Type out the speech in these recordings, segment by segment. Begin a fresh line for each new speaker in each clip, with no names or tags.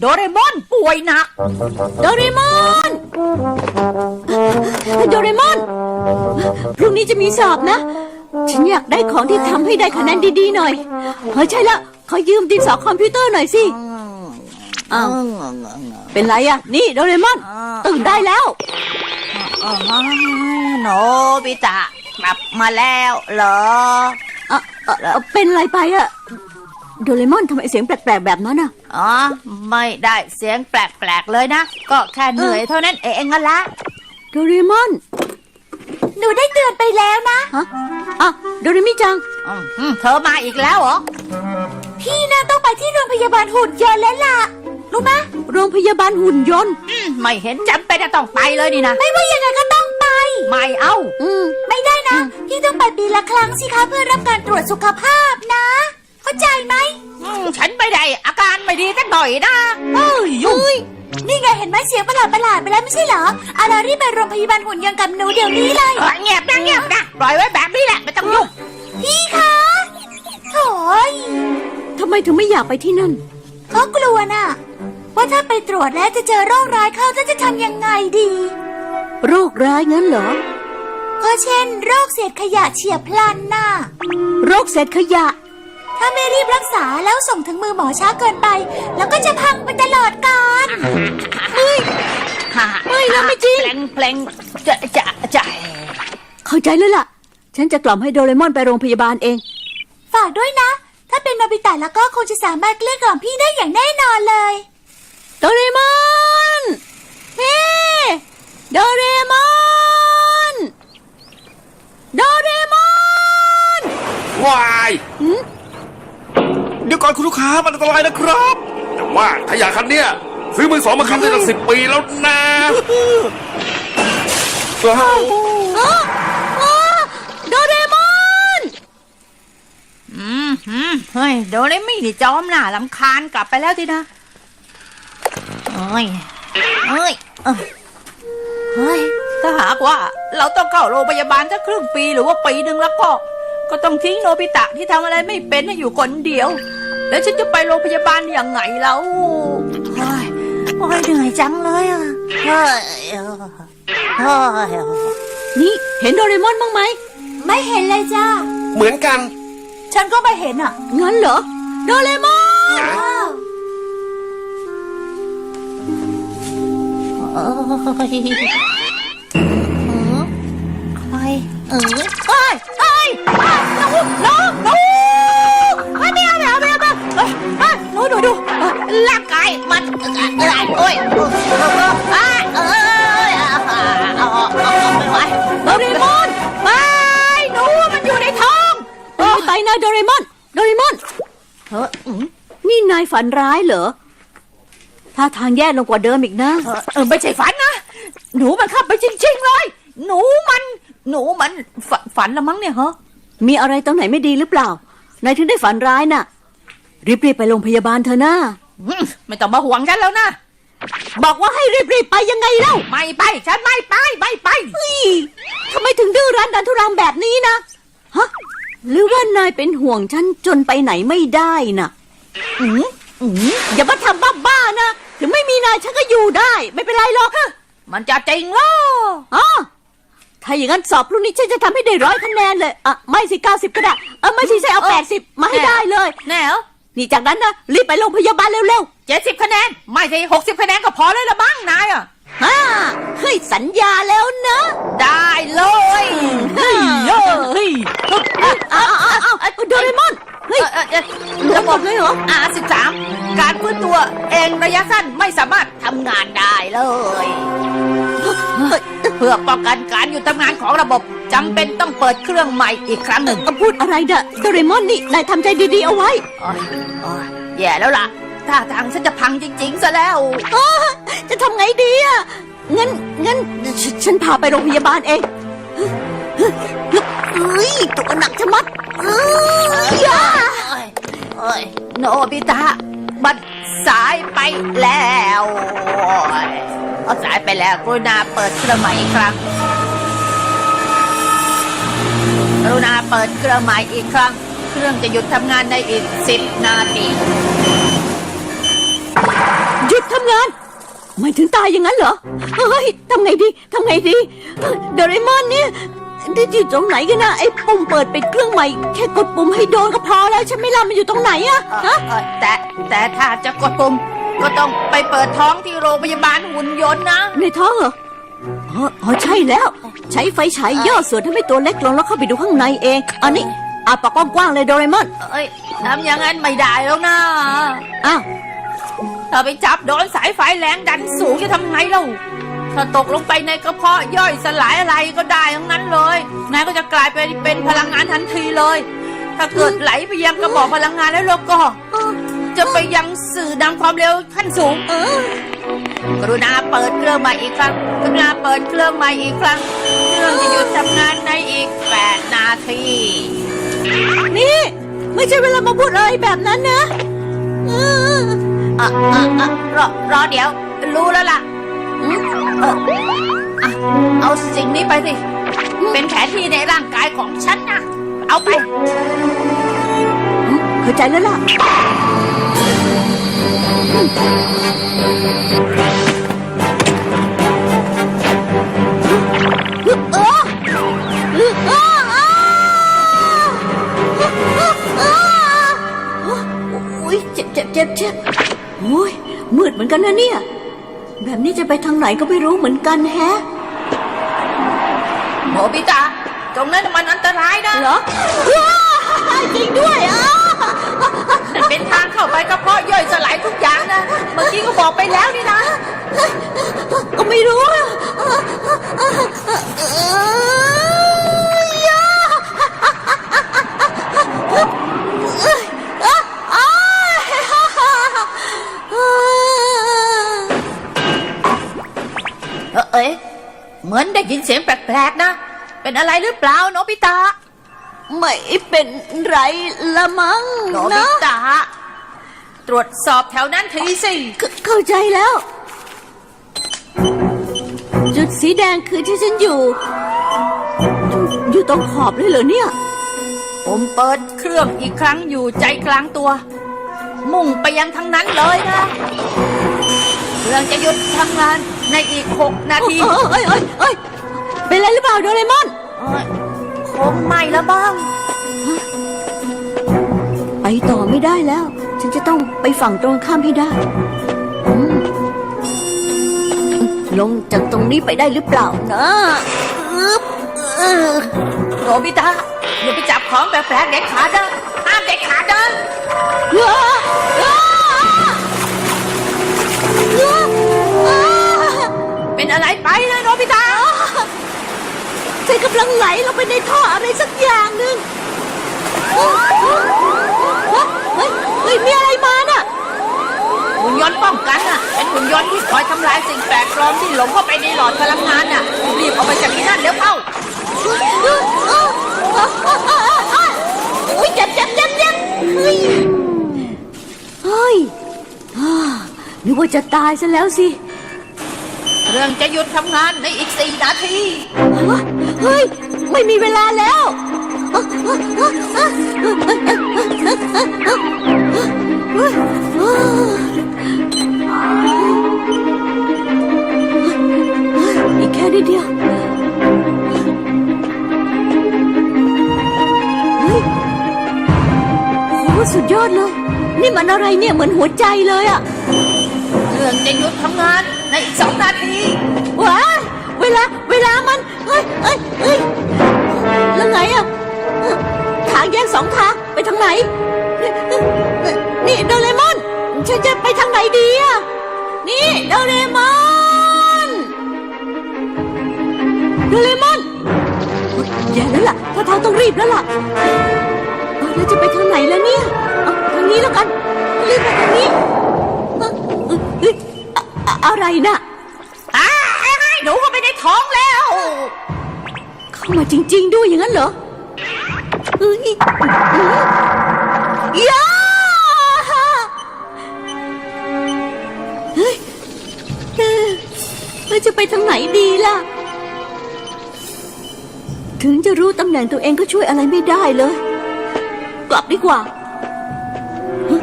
โดเรมอนป่วยหนัก
โดเรมอน โดเรมอน พรุ่งนี้จะมีสอบนะ ฉันอยากได้ของที่ทำให้ได้คะแนนดีๆหน่อย เฮ้ยใช่แล้วขอยืมดินสอคอมพิวเตอร์หน่อยสิ อ้าว เป็นไรอะนี่โดเรมอน ตื่นได้แล้ว
โนบิตะกลับมาแล้วเหรอ
เอ่อเอ่อเอ่อเป็นไรไปอะ โดเรมอนทำไมเสียงแปลกๆแบบนั้นอะ
อ๋อ ไม่ได้เสียงแปลกๆเลยนะ ก็แค่เหนื่อยเท่านั้นเองนั่นละ
โดเรมอน
หนูได้เตือนไปแล้วนะ
ฮะอะโดเรมิจัง
อืมเธอมาอีกแล้วเหรอ พี่น่าต้องไปที่โรงพยาบาลหุ่นยนต์แล้วล่ะ รู้ไหม
โรงพยาบาลหุ่นยนต์
อืมไม่เห็นจำเป็นจะต้องไปเลยนี่นะ
ไม่ว่ายังไงก็ต้องไป
ไม่เอา
อืม
ไม่ได้นะ พี่ต้องไปปีละครั้งสิคะเพื่อรับการตรวจสุขภาพนะ เข้าใจไหม
อืมฉันไม่ได้ อาการไม่ดีสักหน่อยนะเอ้ยยุ่ง
นี่ไงเห็นไหมเสียงประหลาดประหลาดๆไปแล้วไม่ใช่เหรออารารีบไปโรงพยาบาลหุ่นยนต์กับหนูเดี๋ยวนี้เลย
เออเงียบนะเงียบนะปล่อยไว้แบบนี้แหละไม่ต้องยุ่ง
พี่คะโถ่ย
ทำไมถึงไม่อยากไปที่นั่น
เขากลัวน่ะ ว่าถ้าไปตรวจแล้วจะเจอโรคร้ายเข้าจะจะทำยังไงดี
โรคร้ายงั้นเหรอ
ก็เช่น โรคเศษขยะเฉียบพลันน่ะ
โรคเศษขยะ
ถ้าไม่รีบรักษาแล้วส่งถึงมือหมอช้าเกินไป แล้วก็จะพังไปตลอดกาล
ไม่นะไม่จริง
เพลงเพลงจะจะจะ
เข้าใจแล้วล่ะ ฉันจะกล่อมให้โดเรมอนไปโรงพยาบาลเอง
ฝากด้วยนะ ถ้าเป็นโนบิตะแล้วก็คงจะสามารถเกลี้ยกล่อมพี่ได้อย่างแน่นอนเลย
โดเรมอนเฮ้โดเรมอนโดเรมอน
วาย เดี๋ยวก่อนคุณลูกค้ามันอันตรายนะครับ แต่ว่าถ้าอยากคันเนี้ยซื้อมือสองมาขับได้ตั้งสิบปีแล้วนะว้าว
อ้ออ้อโดเรมอน
อืมอืมเฮ้ยโดเรมี่นี่จอมหน่าลำคาญกลับไปแล้วทีนะเอ้ยเอ้ยเอ้ยเฮ้ยถ้าหากว่า เราต้องเข้าโรงพยาบาลสักครึ่งปีหรือว่าปีหนึ่งแล้วก็ ก็ต้องทิ้งโนบิตะที่ทำอะไรไม่เป็นให้อยู่คนเดียว แล้วฉันจะไปโรงพยาบาลยังไงแล้วเฮ้ยโอ้ยเหนื่อยจังเลยอะเฮ้ยเฮ้ย
นี่เห็นโดเรมอนบ้างไหม
ไม่เห็นเลยจ้า
เหมือนกัน
ฉันก็ไม่เห็นอะ
งั้นเหรอ โดเรมอน
อ้าว
เอ้ยใครเอ้ยเอ้
ฝันร้ายเหรอท่าทางแย่ลงกว่าเดิมอีกนะ
เออเออไม่ใช่ฝันนะ หนูมันเข้าไปจริงๆเลย หนูมัน หนูมันฝันฝันละมั้งเนี่ยเหรอ
มีอะไรตรงไหนไม่ดีหรือเปล่านายถึงได้ฝันร้ายน่ะ รีบๆไปโรงพยาบาลเถอะนะ
อืมไม่ต้องมาห่วงฉันแล้วนะ
บอกว่าให้รีบๆไปยังไงเล่า
ไม่ไป ฉันไม่ไป ไม่ไป
เฮ้ยทำไมถึงดื้อรั้นดันทุรังแบบนี้นะฮะหรือว่านายเป็นห่วงฉันจนไปไหนไม่ได้น่ะ
อืม อืม
อย่ามาทำบ้าๆนะ ถึงไม่มีนายฉันก็อยู่ได้ ไม่เป็นไรหรอกฮะ
มันจะจริงเหรอ
อ๋อถ้าอย่างนั้นสอบพรุ่งนี้ฉันจะทำให้ได้ร้อยคะแนนเลยอะไม่สิเก้าสิบก็ได้เออไม่ใช่ใช่เอาแปดสิบมาให้ได้เลย
แน่เหรอ
นี่จากนั้นนะรีบไปโรงพยาบาลเร็ว
เจ็ดสิบคะแนน ไม่ใช่หกสิบคะแนนก็พอเลยละบ้างนายอะ
ๆฮ่าเฮ้ยสัญญาแล้วนะ
ได้เลย
เฮ้ยเฮ้ย ระบบเลยเหรอ
อาสิบสามการฟื้นตัวเองระยะสั้นไม่สามารถทำงานได้เลย เพื่อป้องกันการหยุดทำงานของระบบจำเป็นต้องเปิดเครื่องใหม่อีกครั้งหนึ่ง
พูดอะไรเด้อโดเรมอนนี่นายทำใจดีๆเอาไว้
โอ้ยโอ้ยแย่แล้วล่ะท่าทางฉันจะพังจริงๆซะแล้ว
จะทำไงดีอะงั้นงั้นฉฉันพาไปโรงพยาบาลเองเฮ้ยตัวหนักชะมัดเอ้ยอ ย
โอ้ยโนบิตะมันสายไปแล้วเอาสายไปแล้วกรุณาเปิดเครื่องใหม่อีกครั้งกรุณาเปิดเครื่องใหม่อีกครั้ง เครื่องจะหยุดทำงานในอีกสิบนาที
หยุดทำงานไม่ถึงตายอย่างนั้นเหรอเฮ้ยทำไงดีทำไงดีโดเรมอนเนี่ย ได้อยู่ตรงไหนกันนะไอ้ปุ่มเปิดปิดเครื่องใหม่แค่กดปุ่มให้โดนก็พอแล้วฉันไม่ล่ะมันอยู่ตรงไหนอะ
เอ่อ
ฮะ
เอ่อแต่แต่ถ้าจะกดปุ่มก็ต้องไปเปิดท้องที่โรงพยาบาลหุ่นยนต์นะ
ในท้องเหรออ๋ออ๋อใช่แล้ว ใช้ไฟฉายย่อส่วนทำให้ตัวเล็กลงแล้วเข้าไปดูข้างในเอง อันนี้อาปากกว้างๆเลยโดเรมอน
เอ้ยทำอย่างนั้นไม่ได้แล้วนะ
อ้าว
ถ้าไปจับโดนสายไฟแรงดันสูงจะทำไงเล่า ถ้าตกลงไปในกระเพาะย่อยสลายอะไรก็ได้ทั้งนั้นเลยนายก็จะกลายเป็นเป็นพลังงานทันทีเลย ถ้าเกิดไหลไปยังกระบอกพลังงานแล้วเราก็ จะไปยังสื่อนำความเร็วขั้นสูง
ก
รุณาเปิดเครื่องใหม่อีกครั้งกรุณาเปิดเครื่องใหม่อีกครั้งเครื่องจะหยุดทำงานในอีก8นาที
นี่ ไม่ใช่เวลามาพูดอะไรแบบนั้นนะเออ
อะอะอะรอรอเดี๋ยว รู้แล้วล่ะ อืมเอออะเอาสิ่งนี้ไปสิ เป็นแผนที่ในร่างกายของฉันนะ เอาไป
เข้าใจแล้วล่ะ เออเออเออเออโอ้ยเจ็บเจ็บเจ็บเจ็บโอ้ยมืดเหมือนกันนะเนี่ย แบบนี้จะไปทางไหนก็ไม่รู้เหมือนกันแฮะ
โมบิตาตรงนั้นมันอันตรายนะ
เหรอว้าจริงด้วยอะ
มันเป็นทางเข้าไปกระเพาะย่อยสลายทุกอย่างนะ เมื่อกี้ก็บอกไปแล้ว ลกๆนะ เป็นอะไรหรือเปล่าโนบิตะ
ไม่เป็นไรละมั้ง
โนบิ
นะ
ตะตรวจสอบแถวนั้นทีสิ
เข้าเข้าใจแล้ว จุดสีแดงคือที่ฉันอยู่ อยู่อยู่ตรงขอบเลยเหรอเนี่ย
ผมเปิดเครื่องอีกครั้งอยู่ใจกลางตัว มุ่งไปยังทางนั้นเลยนะเครื่องจะหยุดทำงานในอีกหกนาที
เอ้ยเอ้ยเอ้ย เป็นไรหรือเปล่าโดเรมอน
เอ้ยคงไม่ละบ้าง
ไปต่อไม่ได้แล้ว ฉันจะต้องไปฝั่งตรงข้ามให้ได้อืมลงจากตรงนี้ไปได้หรือเปล่านะอึ๊บเออ
โนบิตะอย่าไปจับของแปลกๆเด็ดขาดนะห้ามเด็ดขาด น
กำลังไหลลงไปในท่ออะไรสักอย่างหนึ่งเฮ้ยเฮ้ยมีอะไรมาน่ะ
หุ่นยนต์ป้องกันน่ะ เป็นหุ่นยนต์ที่คอยทำลายสิ่งแปลกปลอมที่หลงเข้าไปในหลอดพลังงานน่ะ รีบเอาไปจากที่นั่นเดี๋ยวเข้า
โอ้ยเจ็บเจ็บเจ็บเจ็บเฮ้ยเฮ้ยอ่านึกว่าจะตายซะแล้วสิ
เรื่องจะหยุดทำงานในอีกสี่นาที
เฮ้ย ไม่มีเวลาแล้ว อีกแค่นิดเดียวเฮ้ยโหสุดยอดเลย นี่มันอะไรเนี่ยเหมือนหัวใจเลยอะ
เรื่องจะหยุดทำงานในอีกสองนาที
ว้ายเวลา เวลามัน เฮ้ยเฮ้ยเฮ้ยแล้วไงอะทางแยกสองทางไปทางไหน นี่โดเรมอน ฉันจะไปทางไหนดีอะนี่โดเรมอนโดเรมอนแย่แล้วล่ะถ้าทางต้องรีบแล้วล่ะเอาจะไปทางไหนแล้วเนี่ยทางนี้แล้วกันรีบไปทางนี้อะไรน่ะ
อ้าไอ้ไอ้หนูก็ไม่ได้ท้องแล้ว
มาจริง ๆ ด้วยอย่างนั้นเหรอเอ้ยยาเฮ้ยเจะไปทางไหนดีล่ะ ถึงจะรู้ตำแหน่งตัวเองก็ช่วยอะไรไม่ได้เลย กลับดีกว่าฮะ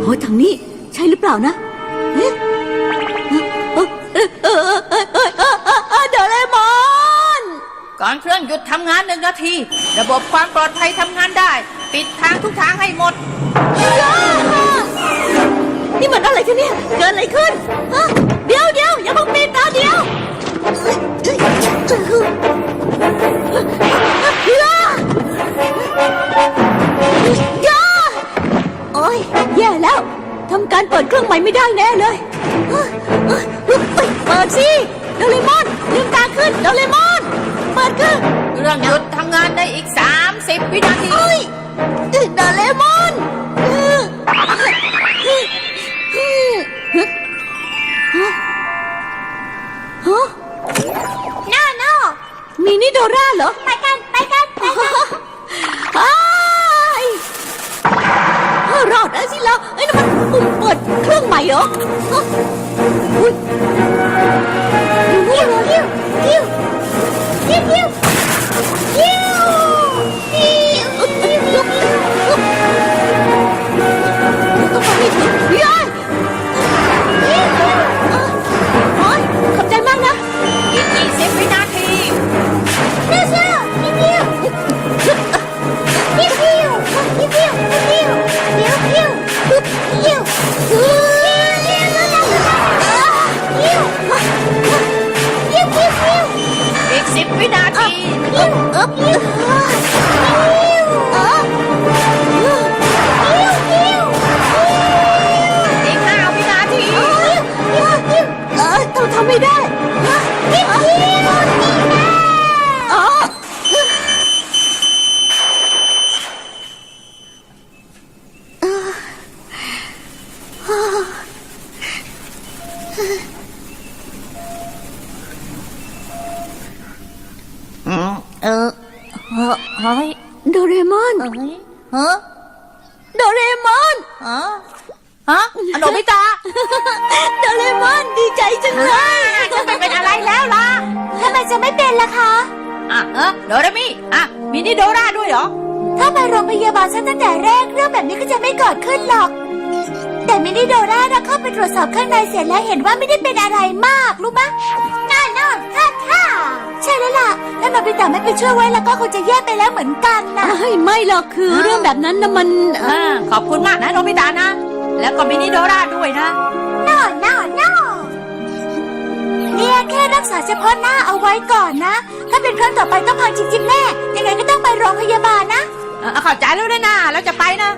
โอ้ทางนี้ใช่หรือเปล่านะเฮ้ อน
เครื่องหยุดทำงานหนึ่งนาที ระบบความปลอดภัยทำงานได้ ปิดทางทุกทางให้หมด
นี่มันอะไรกันเนี่ย เกิดอะไรขึ้นเดี๋ยวเดี๋ยวอย่าเพิ่งปิดนะเดี๋ยวเดี๋ยวยาโอ้ยแย่แล้วทำการเปิดเครื่องใหม่ไม่ได้แน่เลยเปิดสิโดเรมอนลืมตาขึ้นโดเรมอน มอนค่ะ
เรื่องหยุดทำงานได้อีก 30 วินาที
เฮ้ยโดเรมอนฮะ
น้าโน่
มีนี่โดราเหรอ
ไปกัน ไปกัน ไปกัน
อ้ายรอดแล้วสิเระเอ้ยนั่นมันปุ่มเปิดเครื่องใหม่เหรอ อุ้ย Here, here, here. you! โด
เร
มอน
เฮ้ยเฮ้ย
โดเรมอน
ฮะฮะโนบิตะ
โดเรมอนดีใจจังเลย
จะไม่เป็นอะไรแล้วล่ะ
ทำไมจะไม่เป็นล่ะคะ
อะเออโดเรมิอะมีนี่โดราด้วยเหรอ
ถ้าไปโรงพยาบาลซะตั้งแต่แรกเรื่องแบบนี้ก็จะไม่เกิดขึ้นหรอก แต่มินิโดราเราเข้าไปตรวจสอบข้างในเสร็จแล้วเห็นว่าไม่ได้เป็นอะไรมากรู้มะน่านอนท่าท่า บิตะไม่ไปช่วยไว้แล้วก็คงจะแย่ไปแล้วเหมือนกันนะ
เฮ้ยไม่หรอกคือเรื่องแบบนั้นนะมันเอ่อ
อ่าขอบคุณมากนะโนบิตะนะ แล้วก็มินิโดราด้วยนะ
นอนนอนนอนเนี่ยแค่รักษาเฉพาะหน้าเอาไว้ก่อนนะ ถ้าเป็นครั้งต่อไปต้องพังจริงๆแน่ ยังไงก็ต้องไปโรงพยาบาลนะ
เออเข้าใจแล้วด้วยนะแล้วจะไปนะ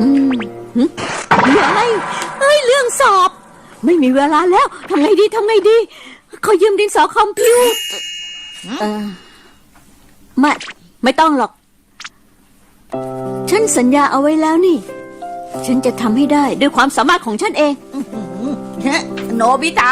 อืมหึยังไงเฮ้ยเรื่องสอบ ไม่มีเวลาแล้วทำไงดีทำไงดี ขอยืมดินสอคอมพิวเออไม่ ไม่ต้องหรอก ฉันสัญญาเอาไว้แล้วนี่ ฉันจะทำให้ได้ด้วยความสามารถของฉันเอง
โนบิตะ